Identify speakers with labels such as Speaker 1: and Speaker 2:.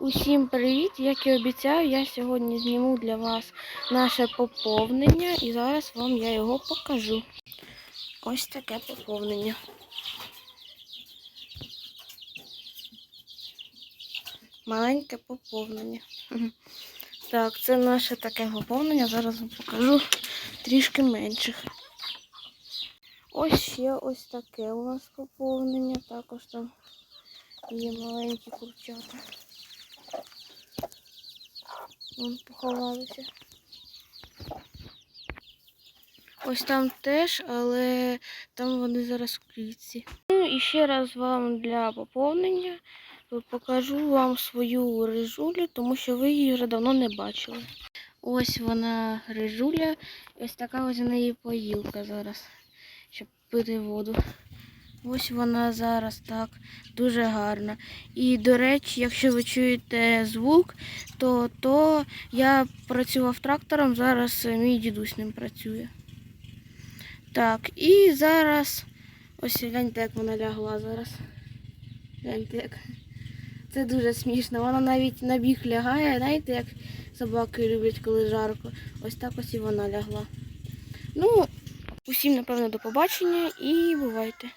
Speaker 1: Усім привіт! Як і обіцяю, я сьогодні зніму для вас наше поповнення і зараз вам я його покажу. Ось таке поповнення. Маленьке поповнення. Так, це наше таке поповнення. Зараз вам покажу трішки менших. Ось ще ось таке у нас поповнення. Також там є маленькі курчата. Вон поховалися. Ось там теж, але там вони зараз в клітці. Ну і ще раз вам для поповнення покажу вам свою рижулю, тому що ви її вже давно не бачили. Ось вона рижуля, ось така ось у неї поїлка зараз, щоб пити воду. Ось вона зараз так, дуже гарна. І, до речі, якщо ви чуєте звук, то, то я працював трактором, зараз е, мій дідусь ним працює. Так, і зараз. Ось гляньте, як вона лягла зараз. Гляньте як. Це дуже смішно. Вона навіть на біг лягає, знаєте, як собаки люблять, коли жарко. Ось так ось і вона лягла. Ну, усім, напевно, до побачення і бувайте.